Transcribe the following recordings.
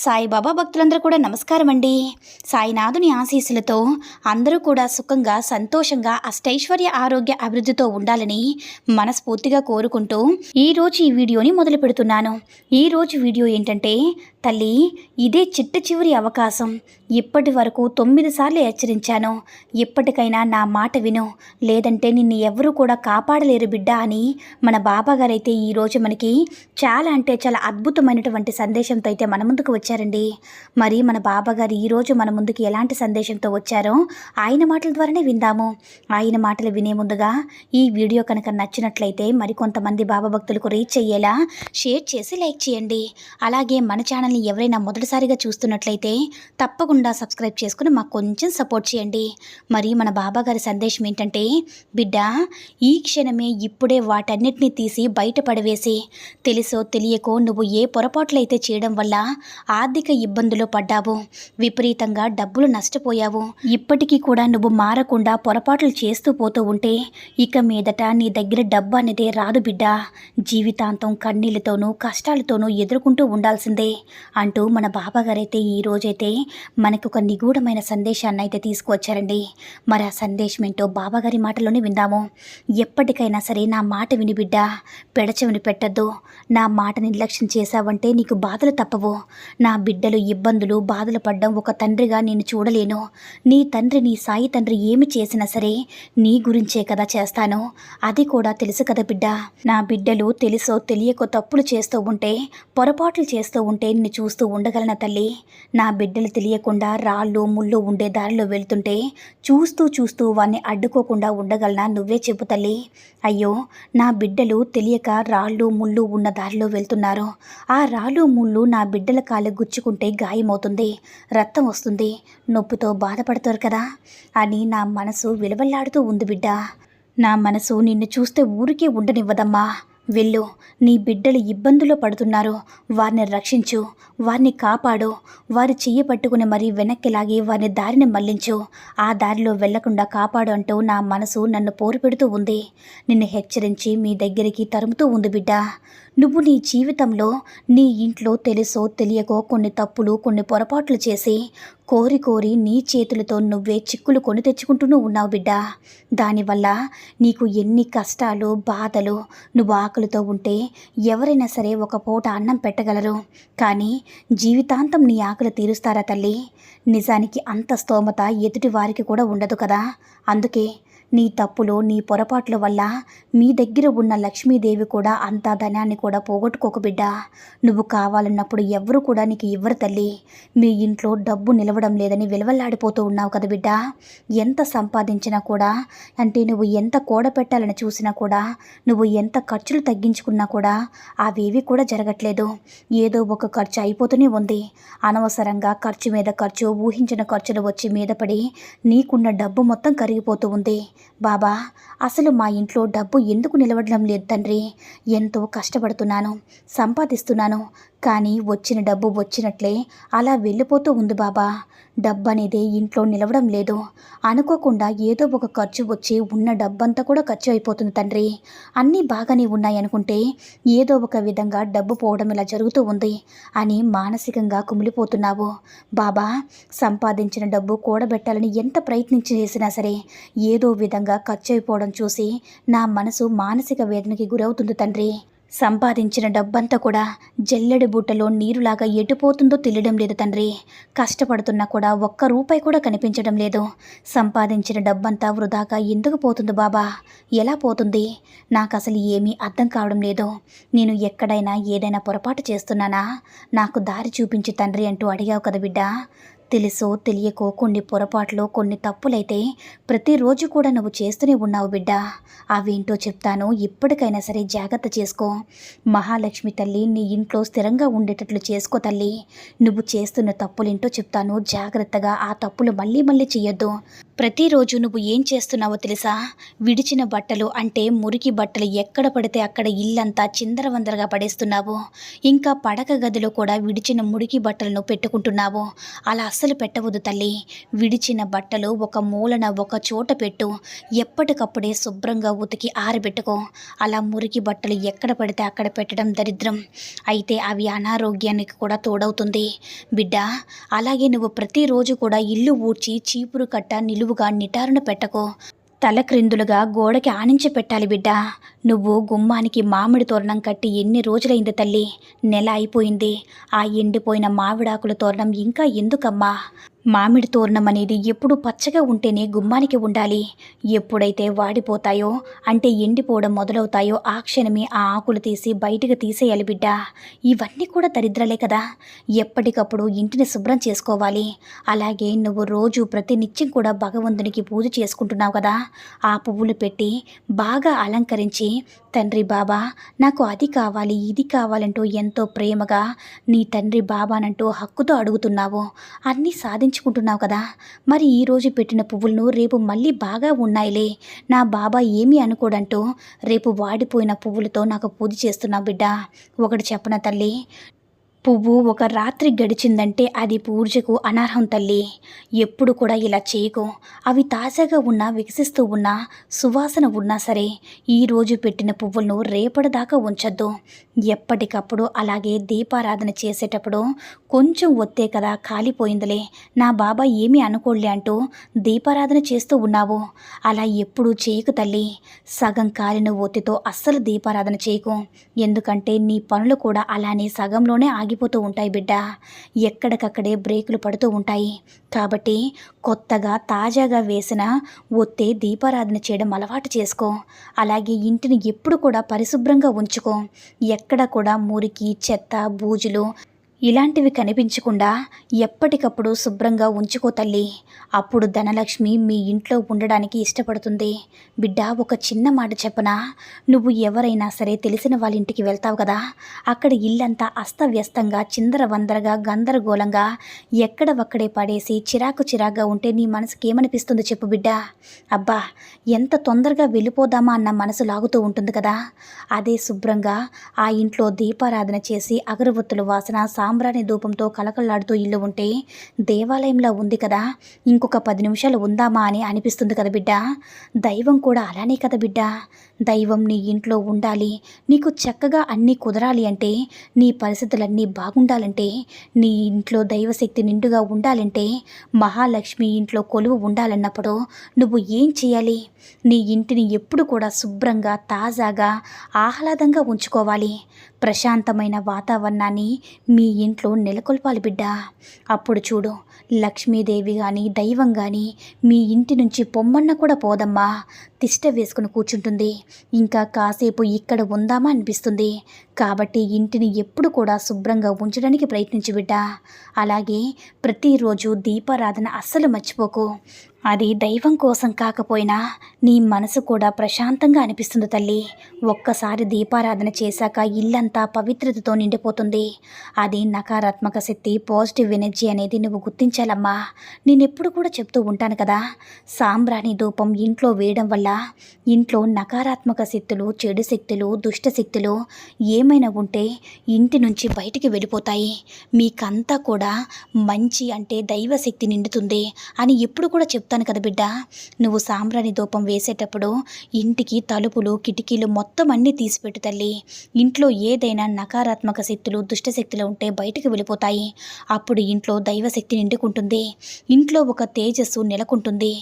సాయిబాబా భక్తులందరూ కూడా నమస్కారం అండి సాయినాథుని ఆశీస్సులతో అందరూ కూడా సుఖంగా సంతోషంగా అష్టైశ్వర్య ఆరోగ్య అభివృద్ధితో ఉండాలని మనస్ఫూర్తిగా కోరుకుంటూ ఈరోజు ఈ వీడియోని మొదలు పెడుతున్నాను. ఈరోజు వీడియో ఏంటంటే తల్లి ఇదే చిట్ట చివరి అవకాశం. ఇప్పటి వరకు తొమ్మిది సార్లు హెచ్చరించాను. ఇప్పటికైనా నా మాట విను. లేదంటే నిన్ను ఎవరూ కూడా కాపాడలేరు బిడ్డ అని మన బాబాగారైతే ఈరోజు మనకి చాలా అంటే చాలా అద్భుతమైనటువంటి సందేశంతో అయితే మన ముందుకు వచ్చారండి మరి మన బాబాగారు ఈరోజు మన ముందుకు ఎలాంటి సందేశంతో వచ్చారో ఆయన మాటల ద్వారానే విందాము. ఆయన మాటలు వినే ముందుగా ఈ వీడియో కనుక నచ్చినట్లయితే మరికొంతమంది బాబా భక్తులకు రీచ్ అయ్యేలా షేర్ చేసి లైక్ చేయండి. అలాగే మన ఛానల్ని ఎవరైనా మొదటిసారిగా చూస్తున్నట్లయితే తప్పకుండా సబ్స్క్రైబ్ చేసుకుని మాకు కొంచెం సపోర్ట్ చేయండి. మరి మన బాబాగారి సందేశం ఏంటంటే బిడ్డ ఈ క్షణమే ఇప్పుడే వాటన్నిటినీ తీసి బయటపడవేసి తెలుసో తెలియకో నువ్వు ఏ పొరపాట్లయితే చేయడం వల్ల ఆర్థిక ఇబ్బందులు పడ్డావు. విపరీతంగా డబ్బులు నష్టపోయావు. ఇప్పటికీ కూడా నువ్వు మారకుండా పొరపాట్లు చేస్తూ పోతూ ఉంటే ఇక మీదట నీ దగ్గర డబ్బు అనేది రాదు బిడ్డ. జీవితాంతం కన్నీళ్ళతోనూ కష్టాలతోనూ ఎదుర్కొంటూ ఉండాల్సిందే అంటూ మన బాబాగారైతే ఈ రోజైతే మనకు ఒక నిగూఢమైన సందేశాన్ని అయితే తీసుకువచ్చారండి. మరి ఆ సందేశం ఏంటో బాబాగారి మాటలోనే విందాము. ఎప్పటికైనా సరే నా మాట విని బిడ్డ పెడచెవిని పెట్టద్దు. నా మాట నిర్లక్ష్యం చేశావంటే నీకు బాధలు తప్పవు. నా బిడ్డలు ఇబ్బందులు బాధలు పడ్డం ఒక తండ్రిగా నేను చూడలేను. నీ తండ్రి నీ సాయి తండ్రి ఏమి చేసినా సరే నీ గురించే కదా చేస్తాను. అది కూడా తెలుసు కదా బిడ్డ. నా బిడ్డలు తెలుసో తెలియకో తప్పులు చేస్తూ ఉంటే పొరపాట్లు చేస్తూ ఉంటే నిన్ను చూస్తూ ఉండగలన తల్లి? నా బిడ్డలు తెలియకుండా రాళ్ళు ముళ్ళు ఉండే దారిలో వెళ్తుంటే చూస్తూ చూస్తూ వాన్ని అడ్డుకోకుండా ఉండగలనా నువ్వే చెప్పు తల్లి. అయ్యో నా బిడ్డలు తెలియక రాళ్ళు ముళ్ళు ఉన్న దారిలో వెళ్తున్నారు. ఆ రాళ్ళు ముళ్ళు నా బిడ్డల గాయాలు గుచ్చుకుంటే గాయమవుతుంది రక్తం వస్తుంది. నొప్పితో బాధపడతారు కదా అని నా మనసు విలవల్లాడుతూ ఉంది బిడ్డ. నా మనసు నిన్ను చూస్తే ఊరికే ఉండనివ్వదమ్మా. వెళ్ళు నీ బిడ్డలు ఇబ్బందుల్లో పడుతున్నారు. వారిని రక్షించు వారిని కాపాడు వారి చెయ్యి పట్టుకుని మరీ వెనక్కి లాగి వారిని దారిని మళ్ళించు. ఆ దారిలో వెళ్ళకుండా కాపాడు అంటూ నా మనసు నన్ను పోరు పెడుతూ ఉంది. నిన్ను హెచ్చరించి మీ దగ్గరికి తరుముతూ ఉంది బిడ్డ. నువ్వు నీ జీవితంలో నీ ఇంట్లో తెలుసో తెలియకో కొన్ని తప్పులు కొన్ని పొరపాట్లు చేసి కోరి కోరి నీ చేతులతో నువ్వే చిక్కులు కొని తెచ్చుకుంటూనే ఉన్నావు బిడ్డ. దానివల్ల నీకు ఎన్ని కష్టాలు బాధలు నువ్వు ఆకలితో ఉంటే ఎవరైనా సరే ఒక పూట అన్నం పెట్టగలరు. కానీ జీవితాంతం నీ ఆకలి తీరుస్తారా తల్లి? నిజానికి అంత స్తోమత ఎదుటి వారికి కూడా ఉండదు కదా. అందుకే నీ తప్పులు నీ పొరపాట్ల వల్ల మీ దగ్గర ఉన్న లక్ష్మీదేవి కూడా అంత ధనాన్ని కూడా పోగొట్టుకోక బిడ్డ. నువ్వు కావాలన్నప్పుడు ఎవరు కూడా నీకు ఇవ్వరు తల్లి. మీ ఇంట్లో డబ్బు నిలవడం లేదని విలవల్లాడిపోతూ ఉన్నావు కదా బిడ్డ. ఎంత సంపాదించినా కూడా అంటే నువ్వు ఎంత కూడ పెట్టాలని చూసినా కూడా నువ్వు ఎంత ఖర్చులు తగ్గించుకున్నా కూడా అవేవి కూడా జరగట్లేదు. ఏదో ఒక ఖర్చు అయిపోతూనే ఉంది. అనవసరంగా ఖర్చు మీద ఖర్చు ఊహించిన ఖర్చులు వచ్చి మీద పడి నీకున్న డబ్బు మొత్తం కరిగిపోతూ ఉంది. బాబా అసలు మా ఇంట్లో డబ్బు ఎందుకు నిలవడం లేదు తండ్రి? ఎంతో కష్టపడుతున్నాను సంపాదిస్తున్నాను కానీ వచ్చిన డబ్బు వచ్చినట్లే అలా వెళ్ళిపోతూ ఉంది బాబా. డబ్బు అనేది ఇంట్లో నిలవడం లేదు. అనుకోకుండా ఏదో ఒక ఖర్చు వచ్చి ఉన్న డబ్బంతా కూడా ఖర్చు అయిపోతుంది తండ్రి. అన్నీ బాగానే ఉన్నాయనుకుంటే ఏదో ఒక విధంగా డబ్బు పోవడం ఇలా జరుగుతూ ఉంది అని మానసికంగా కుమిలిపోతున్నావు. బాబా సంపాదించిన డబ్బు కూడబెట్టాలని ఎంత ప్రయత్నించి చేసినా సరే ఏదో విధంగా ఖర్చు అయిపోవడం చూసి నా మనసు మానసిక వేదనకి గురవుతుంది తండ్రి. సంపాదించిన డబ్బంతా కూడా జల్లెడి బుట్టలో నీరులాగా ఎటుపోతుందో తెలియడం లేదు తండ్రి. కష్టపడుతున్నా కూడా ఒక్క రూపాయి కూడా కనిపించడం లేదు. సంపాదించిన డబ్బంతా వృధాగా ఎందుకు పోతుంది బాబా? ఎలా పోతుంది? నాకు అసలు ఏమీ అర్థం కావడం లేదు. నేను ఎక్కడైనా ఏదైనా పొరపాటు చేస్తున్నానా? నాకు దారి చూపించి తండ్రి అంటూ అడిగావు కదా బిడ్డ. తెలుసో తెలియకో కొన్ని పొరపాట్లు కొన్ని తప్పులైతే ప్రతిరోజు కూడా నువ్వు చేస్తూనే ఉన్నావు బిడ్డ. అవేంటో చెప్తాను ఇప్పటికైనా సరే జాగ్రత్త చేసుకో. మహాలక్ష్మి తల్లి నీ ఇంట్లో స్థిరంగా ఉండేటట్లు చేసుకో తల్లి. నువ్వు చేస్తున్న తప్పులేంటో చెప్తాను జాగ్రత్తగా ఆ తప్పులు మళ్ళీ మళ్ళీ చెయ్యొద్దు. ప్రతిరోజు నువ్వు ఏం చేస్తున్నావో తెలుసా? విడిచిన బట్టలు అంటే మురికి బట్టలు ఎక్కడ పడితే అక్కడ ఇల్లంతా చిందరవందరగా పడేస్తున్నావు. ఇంకా పడక గదిలో కూడా విడిచిన మురికి బట్టలను పెట్టుకుంటున్నావు. అలా అస్సలు పెట్టవద్దు తల్లి. విడిచిన బట్టలు ఒక మూలన ఒక చోట పెట్టు. ఎప్పటికప్పుడే శుభ్రంగా ఉతికి ఆరబెట్టుకో. అలా మురికి బట్టలు ఎక్కడ పడితే అక్కడ పెట్టడం దరిద్రం. అయితే అవి అనారోగ్యానికి కూడా తోడవుతుంది. బిడ్డ అలాగే నువ్వు ప్రతిరోజు కూడా ఇల్లు ఊడ్చి చీపురు కట్ట నిలువుగా నిటారున పెట్టకో. తల క్రిందులుగా గోడకి ఆనించి పెట్టాలి బిడ్డ. నువ్వు గుమ్మానికి మామిడి తోరణం కట్టి ఎన్ని రోజులైంది తల్లి? నెల అయిపోయింది. ఆ ఎండిపోయిన మామిడాకుల తోరణం ఇంకా ఎందుకమ్మా? మామిడి తోరణం అనేది ఎప్పుడు పచ్చగా ఉంటేనే గుమ్మానికి ఉండాలి. ఎప్పుడైతే వాడిపోతాయో అంటే ఎండిపోవడం మొదలవుతాయో ఆ క్షణమే ఆ ఆకులు తీసి బయటకు తీసేయాలి బిడ్డ. ఇవన్నీ కూడా దరిద్రలే కదా. ఎప్పటికప్పుడు ఇంటిని శుభ్రం చేసుకోవాలి. అలాగే నువ్వు రోజు ప్రతి నిత్యం కూడా భగవంతునికి పూజ చేసుకుంటున్నావు కదా. ఆ పువ్వులు పెట్టి బాగా అలంకరించి తండ్రి బాబా నాకు అది కావాలి ఇది కావాలంటూ ఎంతో ప్రేమగా నీ తండ్రి బాబానంటూ హక్కుతో అడుగుతున్నావు. అన్నీ పెంచుకుంటున్నావు కదా? మరి ఈరోజు పెట్టిన పువ్వులను రేపు మళ్ళీ బాగా ఉన్నాయిలే. నా బాబా ఏమీ అనుకోడంటూ రేపు వాడిపోయిన పువ్వులతో నాకు పూజ చేస్తున్నావు బిడ్డ. ఒకటి చెప్పన తల్లి? పువ్వు ఒక రాత్రి గడిచిందంటే అది పూజకు అనర్హం తల్లి. ఎప్పుడు కూడా ఇలా చేయకు. అవి తాజాగా ఉన్నా వికసిస్తూ ఉన్నా సువాసన ఉన్నా సరే ఈరోజు పెట్టిన పువ్వులను రేపటిదాకా ఉంచొద్దు. ఎప్పటికప్పుడు అలాగే దీపారాధన చేసేటప్పుడు కొంచెం ఒత్తే కదా కాలిపోయిందిలే. నా బాబా ఏమీ అనుకోలే అంటూ దీపారాధన చేస్తూ ఉన్నావు. అలా ఎప్పుడూ చేయకు తల్లి. సగం కాలిన ఒత్తితో అస్సలు దీపారాధన చేయకు. ఎందుకంటే నీ పనులు కూడా అలానే సగంలోనే ఆగి ఆగిపోతూ ఉంటాయి బిడ్డ. ఎక్కడికక్కడే బ్రేకులు పడుతూ ఉంటాయి. కాబట్టి కొత్తగా తాజాగా వేసిన ఒత్తే దీపారాధన చేయడం అలవాటు చేసుకో. అలాగే ఇంటిని ఎప్పుడు కూడా పరిశుభ్రంగా ఉంచుకో. ఎక్కడ కూడా మురికి చెత్త బూజులు ఇలాంటివి కనిపించకుండా ఎప్పటికప్పుడు శుభ్రంగా ఉంచుకో తల్లి. అప్పుడు ధనలక్ష్మి మీ ఇంట్లో ఉండడానికి ఇష్టపడుతుంది. బిడ్డ ఒక చిన్న మాట చెప్పనా? నువ్వు ఎవరైనా సరే తెలిసిన వాళ్ళ ఇంటికి వెళ్తావు కదా? అక్కడ ఇల్లంతా అస్తవ్యస్తంగా చిందరవందరగా గందరగోళంగా ఎక్కడ ఒక్కడే పడేసి చిరాకు చిరాగ్గా ఉంటే నీ మనసుకి ఏమనిపిస్తుందో చెప్పు బిడ్డ. అబ్బా ఎంత తొందరగా వెళ్ళిపోదామా అన్న మనసు లాగుతూ ఉంటుంది కదా? అదే శుభ్రంగా ఆ ఇంట్లో దీపారాధన చేసి అగరవత్తుల వాసన సా సాంబ్రాణి ధూపంతో కలకల్లాడుతూ ఇల్లు ఉంటే దేవాలయంలో ఉంది కదా. ఇంకొక పది నిమిషాలు ఉందామా అని అనిపిస్తుంది కదా బిడ్డ. దైవం కూడా అలానే కదా బిడ్డ. దైవం నీ ఇంట్లో ఉండాలి. నీకు చక్కగా అన్నీ కుదరాలి అంటే నీ పరిస్థితులన్నీ బాగుండాలంటే నీ ఇంట్లో దైవశక్తి నిండుగా ఉండాలంటే మహాలక్ష్మి ఇంట్లో కొలువు ఉండాలన్నప్పుడు నువ్వు ఏం చేయాలి? నీ ఇంటిని ఎప్పుడు కూడా శుభ్రంగా తాజాగా ఆహ్లాదంగా ఉంచుకోవాలి. ప్రశాంతమైన వాతావరణాన్ని మీ ఇంట్లో నెలకొల్పాలి బిడ్డ. అప్పుడు చూడు లక్ష్మీదేవి కానీ దైవం కానీ మీ ఇంటి నుంచి పొమ్మన్న కూడా పోదమ్మా. తిష్ట వేసుకుని కూర్చుంటుంది. ఇంకా కాసేపు ఇక్కడ ఉందామా అనిపిస్తుంది. కాబట్టి ఇంటిని ఎప్పుడు కూడా శుభ్రంగా ఉంచడానికి ప్రయత్నించు బిడ్డ. అలాగే ప్రతిరోజు దీపారాధన అస్సలు మర్చిపోకు. అది దైవం కోసం కాకపోయినా నీ మనసు కూడా ప్రశాంతంగా అనిపిస్తుంది తల్లి. ఒక్కసారి దీపారాధన చేశాక ఇల్లంతా పవిత్రతతో నిండిపోతుంది. అది నకారాత్మక శక్తి పాజిటివ్ ఎనర్జీ అనేది నువ్వు గుర్తించాలమ్మా. నేను ఎప్పుడు కూడా చెప్తూ ఉంటాను కదా సాంబ్రాణి ధూపం ఇంట్లో వేయడం వల్ల ఇంట్లో నకారాత్మక శక్తులు చెడు శక్తులు దుష్ట శక్తులు ఏమైనా ఉంటే ఇంటి నుంచి బయటికి వెళ్ళిపోతాయి. మీకంతా కూడా మంచి అంటే దైవశక్తి నిండుతుంది అని ఎప్పుడు కూడా చెప్తాను కదా బిడ్డ. నువ్వు సాంబ్రాణి ధూపం వేసేటప్పుడు ఇంటికి తలుపులు కిటికీలు మొత్తం అన్నీ తీసిపెట్టు తల్లి. ఇంట్లో ఏదైనా నకారాత్మక శక్తులు దుష్టశక్తులు ఉంటే బయటికి వెళ్ళిపోతాయి. అప్పుడు ఇంట్లో దైవశక్తి నిండుకుంటుంది. ఇంట్లో ఒక తేజస్సు నెలకొంటుంది.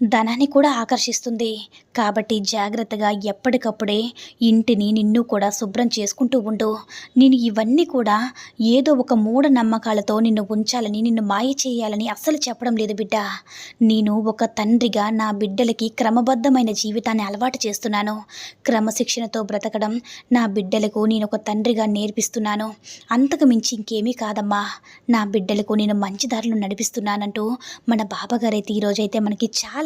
ధనాన్ని కూడా ఆకర్షిస్తుంది. కాబట్టి జాగ్రత్తగా ఎప్పటికప్పుడే ఇంటిని నిన్ను కూడా శుభ్రం చేసుకుంటూ ఉండు. నేను ఇవన్నీ కూడా ఏదో ఒక మూఢ నమ్మకాలతో నిన్ను ఉంచాలని నిన్ను మాయ చేయాలని అస్సలు చెప్పడం లేదు బిడ్డ. నేను ఒక తండ్రిగా నా బిడ్డలకి క్రమబద్ధమైన జీవితాన్ని అలవాటు చేస్తున్నాను. క్రమశిక్షణతో బ్రతకడం నా బిడ్డలకు నేను ఒక తండ్రిగా నేర్పిస్తున్నాను. అంతకు మించి ఇంకేమీ కాదమ్మా. నా బిడ్డలకు నేను మంచి దారిలో నడిపిస్తున్నానంటూ మన బాబాగారైతే ఈరోజైతే మనకి చాలా